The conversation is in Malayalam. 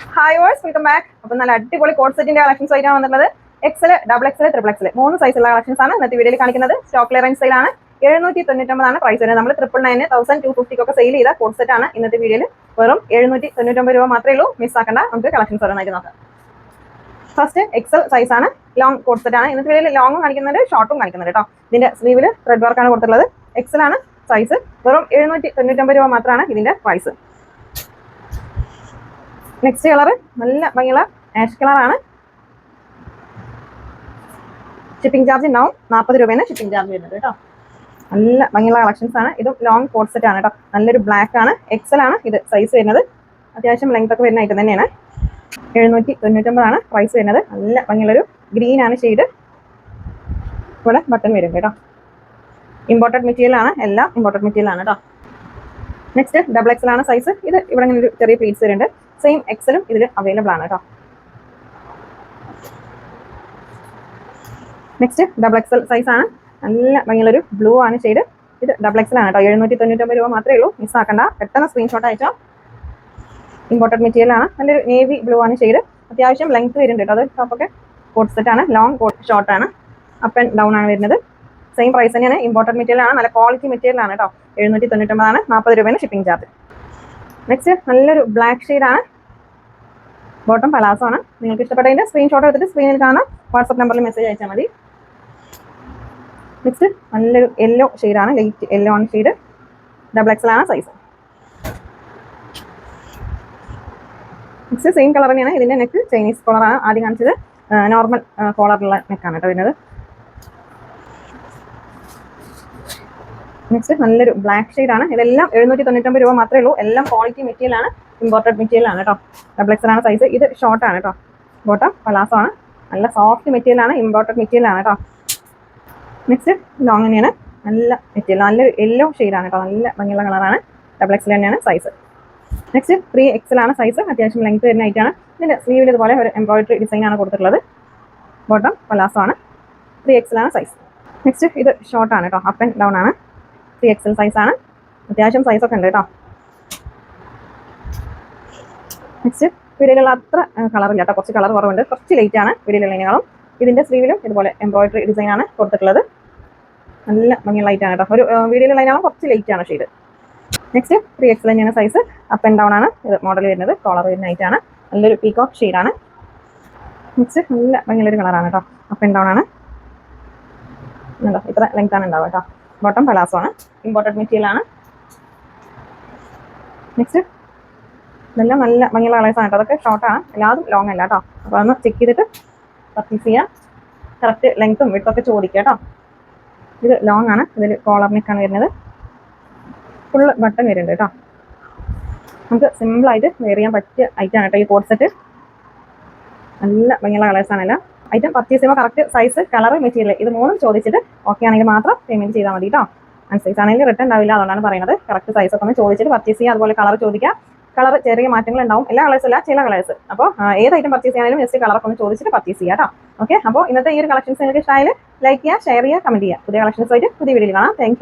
ഹായ് വേഴ്സ് വെൽക്കം ബാക്ക് അപ്പൊ നല്ല അടിപൊളി കോഡ് സെറ്റിന്റെ കളക്ഷൻസ് ആയിട്ടാണ് വന്നിട്ടുള്ളത്. XL double XL triple XL മൂന്ന് സൈസുള്ള കളക്ഷൻസ് ആണ് ഇന്നത്തെ വീഡിയോയിൽ കാണിക്കുന്നത്. സ്റ്റോക്ക് ക്ലിയറൻസ് സെയിലാണ് എഴുന്നൂറ്റി തൊണ്ണൂറ്റൊമ്പതാണ് പ്രൈസ് വരുന്നത്. നമ്മൾ ട്രിപ്പിൾ നയൻ തൗസൻഡ് ടു ഫിഫ്റ്റിക്കൊക്കെ സെയിൽ ചെയ്ത കോഡ് സെറ്റ് ആണ് ഇന്നത്തെ വീഡിയോയിൽ വെറും എഴുന്നൂറ്റി തൊണ്ണൂറ്റൊമ്പത് രൂപ മാത്രമേ ഉള്ളൂ. മിസ് ആക്കേണ്ട. നമുക്ക് കളക്ഷൻസ് ഓരോന്നായിട്ട് നോക്കാം. ഫസ്റ്റ് എക്സൽ സൈസ് ആണ്. ലോങ് കോഡ് സെറ്റ് ആണ്. ഇന്നത്തെ വീഡിയോയിൽ ലോങ്ങും കാണിക്കുന്നുണ്ട് ഷോർട്ടും കാണിക്കുന്നുണ്ട് കേട്ടോ ഇതിന്റെ സ്ലീവിൽ ത്രെഡ് വർക്കാണ് കൊടുത്തിട്ടുള്ളത്. എക്സൽ ആണ് സൈസ് വെറും എഴുന്നൂറ്റി തൊണ്ണൂറ്റൊമ്പത് രൂപ മാത്രമാണ് ഇതിന്റെ പ്രൈസ് നെക്സ്റ്റ് കളർ നല്ല ഭംഗിയുള്ള ആഷ് കളറാണ് ഷിപ്പിംഗ് ചാർജ് ഉണ്ടാവും നാൽപ്പത് രൂപയാണ് ഷിപ്പിംഗ് ചാർജ് വരുന്നത് കേട്ടോ. നല്ല ഭംഗിയുള്ള കളക്ഷൻസ് ആണ്. ഇതും ലോങ് കോഡ് സെറ്റ് ആണ് കേട്ടോ. നല്ലൊരു ബ്ലാക്ക് ആണ്. എക്സൽ ആണ് ഇത് സൈസ് വരുന്നത്. അത്യാവശ്യം ലെങ്ത് ഒക്കെ വരുന്ന ഐറ്റം തന്നെയാണ്. എഴുന്നൂറ്റി തൊണ്ണൂറ്റൊമ്പതാണ് പ്രൈസ് വരുന്നത്. നല്ല ഭംഗിയുള്ളൊരു ഗ്രീൻ ആണ് ഷെയ്ഡ് ഇവിടെ ബട്ടൺ വരും കേട്ടോ. ഇമ്പോർട്ടഡ് മെറ്റീരിയൽ ആണ്. എല്ലാം ഇമ്പോർട്ടഡ് മെറ്റീരിയൽ ആണ് കേട്ടോ. നെക്സ്റ്റ് ഡബിൾ എക്സൽ ആണ് സൈസ് ഇത് ഇവിടെ ഇങ്ങനെ ഒരു ചെറിയ പ്ലീറ്റ്സ് വരുന്നുണ്ട്. സെയിം എക്സലും ഇതിൽ അവൈലബിൾ ആണ് കേട്ടോ നെക്സ്റ്റ് ഡബിൾ എക്സൽ സൈസ് ആണ്. നല്ല ഭംഗിയുള്ളൊരു ബ്ലൂ ആണ് ഷെയ്ഡ് ഇത് ഡബിൾ എക്സൽ ആണ് കേട്ടോ എഴുന്നൂറ്റി തൊണ്ണൂറ്റൊമ്പത് രൂപ മാത്രമേ ഉള്ളൂ. മിസ് ആക്കണ്ട. പെട്ടെന്ന് സ്ക്രീൻഷോട്ട് അയച്ചോ. ഇമ്പോർട്ടഡ് മെറ്റീരിയൽ ആണ്. നല്ലൊരു നേവി ബ്ലൂ ആണ് ഷെയ്ഡ് അത്യാവശ്യം ലെങ്ത് വരുന്നുണ്ട് കേട്ടോ അത് ടോപ്പൊക്കെ കോട്ട് സെറ്റ് ആണ്. ലോങ് കോട്ട് ഷോർട്ട് ആണ്. അപ്പ് ആൻഡ് ഡൗൺ ആണ് വരുന്നത്. സെയിം പ്രൈസ് തന്നെയാണ്. ഇമ്പോർട്ടഡ് മെറ്റീരിയൽ ആണ്. നല്ല ക്വാളിറ്റി മെറ്റീരിയൽ ആണ് കേട്ടോ എഴുന്നൂറ്റി തൊണ്ണൂറ്റൊമ്പതാണ് നാൽപ്പത് രൂപയാണ് ഷിപ്പിംഗ് ചാർജ് നെക്സ്റ്റ് നല്ലൊരു ബ്ലാക്ക് ആണ്. ബോട്ടം പലാസോ ആണ്. നിങ്ങൾക്ക് ഇഷ്ടപ്പെട്ടതിന്റെ സ്ക്രീൻഷോട്ട് എടുത്തിട്ട് സ്ക്രീനിൽ കാണാം വാട്സപ്പ് നമ്പറിൽ മെസ്സേജ് അയച്ചാൽ മതി. നെക്സ്റ്റ് നല്ലൊരു യെല്ലോ ആണ്. ലൈറ്റ് യെല്ലോ ആണ് ഷെയ്ഡ് ഡബിൾ എക്സൽ ആണ് സൈസ് നെക്സ്റ്റ് സെയിം കളർ തന്നെയാണ് ഇതിന്റെ നെക്ക് ചൈനീസ് കോളറാണ് ആദ്യം കാണിച്ചത്. നോർമൽ കോളറുള്ള നെക്കാണ് കേട്ടോ വരുന്നത്. നെക്സ്റ്റ് നല്ലൊരു ബ്ലാക്ക് ആണ്. ഇതെല്ലാം എഴുന്നൂറ്റി തൊണ്ണൂറ്റൊമ്പത് രൂപ മാത്രമേ ഉള്ളൂ. എല്ലാം ക്വാളിറ്റി മെറ്റീരിയൽ ആണ്. ഇമ്പോർട്ടഡ് മെറ്റീരിയൽ ആണ് കേട്ടോ ഡബിൾ ആണ് സൈസ് ഇത് ഷോർട്ട് ആണ് കേട്ടോ ബോട്ടം പലാസോ ആണ്. നല്ല സോഫ്റ്റ് മെറ്റീരിയൽ ആണ്. ഇമ്പോർട്ടഡ് മെറ്റീരിയൽ ആണ് കേട്ടോ നെക്സ്റ്റ് ലോങ് തന്നെയാണ്. നല്ല മെറ്റീരിയൽ നല്ലൊരു യെല്ലോ ആണ് കേട്ടോ നല്ല ഭംഗിയുള്ള കളറാണ് ഡബിൾ എക്സൽ തന്നെയാണ് സൈസ് നെക്സ്റ്റ് ത്രീ എക്സൽ ആണ് സൈസ് അത്യാവശ്യം ലെങ്ത് വരുന്ന ആയിട്ടാണ് ഇതിന്റെ സ്ലീവിൽ ഇതുപോലെ ഒരു എംബ്രോയിഡറി ഡിസൈൻ ആണ് കൊടുത്തിട്ടുള്ളത്. ബോട്ടം പലാസോ ആണ്. ത്രീ എക്സൽ ആണ് സൈസ് നെക്സ്റ്റ് ഇത് ഷോർട്ടാണ് കേട്ടോ അപ്പ് ആൻഡ് ഡൗൺ ആണ്. ത്രീ എക്സൽ സൈസ് ആണ്. അത്യാവശ്യം സൈസ് ഒക്കെ ഉണ്ട് കേട്ടോ. നെക്സ്റ്റ് വീഡിയോയിലുള്ള അത്ര കളറില്ല കേട്ടോ. കുറച്ച് കളർ കുറവുണ്ട്. കുറച്ച് ലൈറ്റ് ആണ് വീഡിയോയിലുള്ളതിനേക്കാളും ഇതിന്റെ സ്ലീവിലും ഇതുപോലെ എംബ്രോയിഡറി ഡിസൈൻ ആണ് കൊടുത്തിട്ടുള്ളത്. നല്ല ഭംഗിയുള്ള ലൈറ്റ് ആണ് കേട്ടോ. ഒരു വീഡിയോയിലുള്ളതിനാളും കുറച്ച് ലൈറ്റ് ആണ് ഷെയ്ഡ് നെക്സ്റ്റ് ത്രീ എക്സ് തന്നെയാണ് സൈസ് അപ്പ് ആൻഡ് ഡൗൺ ആണ് ഇത് മോഡൽ വരുന്നത്. കോളർ വരുന്ന ആണ്. നല്ലൊരു പീകോക്ക് ഷെയ്ഡാണ് നെക്സ്റ്റ് നല്ല ഭംഗിയുള്ളൊരു കളറാണ് കേട്ടോ. അപ്പ് ആൻഡ് ഡൗൺ ആണ്. ഇത്ര ലെങ്ത് ആണ് ഉണ്ടാവുക കേട്ടോ. ബോട്ടം പലാസോ ആണ്. ഇമ്പോർട്ടഡ് മെറ്റീരിയൽ ആണ്. നെക്സ്റ്റ് നല്ല നല്ല ഭംഗിയുള്ള കളേഴ്സ് ആണ് അതൊക്കെ ഷോർട്ടാണ് എല്ലാതും ലോങ് അല്ല കേട്ടോ. അപ്പോൾ അതൊന്ന് ചെക്ക് ചെയ്തിട്ട് പർച്ചേസ് ചെയ്യാം. കറക്റ്റ് ലെങ്ത്തും വിട്ടൊക്കെ ചോദിക്കുക കേട്ടോ. ഇത് ലോങ് ആണ്. ഇതിൽ കോളർ നെക്കാണ് വരുന്നത്. ഫുള്ള് ബട്ടൺ വരുന്നുണ്ട് കേട്ടോ. നമുക്ക് സിമ്പിളായിട്ട് വെയർ ചെയ്യാൻ പറ്റിയ ഐറ്റം ആണ് കേട്ടോ ഈ കോഡ് സെറ്റ് നല്ല ഭംഗിയുള്ള കളേഴ്സാണല്ലോ ഐറ്റം പർച്ചേസ് ചെയ്യുമ്പോൾ കറക്റ്റ് സൈസ് കളർ മെറ്റീരിയൽ ഇത് മൂന്നും ചോദിച്ചിട്ട് ഓക്കെ ആണെങ്കിൽ മാത്രം പേയ്മെന്റ് ചെയ്താൽ മതി കേട്ടോ അനുസരിച്ച് ആണെങ്കിൽ റിട്ടേൺ ഉണ്ടാവില്ല അതുകൊണ്ടാണ് പറയുന്നത്. കറക്റ്റ് സൈസ് ഒക്കെ ഒന്ന് ചോദിച്ചിട്ട് പർച്ചേസ് ചെയ്യുക അതുപോലെ കളർ ചോദിക്കുക. കളർ ചെറിയ മാറ്റങ്ങൾ ഉണ്ടാവും. എല്ലാ കളേഴ്സ് അല്ല ചില കളേഴ്സ് അപ്പോൾ ഏത് ഐറ്റം പർച്ചേസ് ചെയ്യാനും ജസ്റ്റ് കളർ ഒന്ന് ചോദിച്ചിട്ട് പർച്ചേസ് ചെയ്യാം കേട്ടോ ഓക്കെ അപ്പോൾ ഇന്നത്തെ ഈ ഒരു കളക്ഷൻസ് നിങ്ങൾക്ക് ഇഷ്ടമായാലും ലൈക്ക് ചെയ്യുക ഷെയർ ചെയ്യുക കമന്റ് ചെയ്യുക. പുതിയ കളക്ഷൻസ് ആയിട്ട് പുതിയ വീഡിയോയിൽ കാണാം. താങ്ക്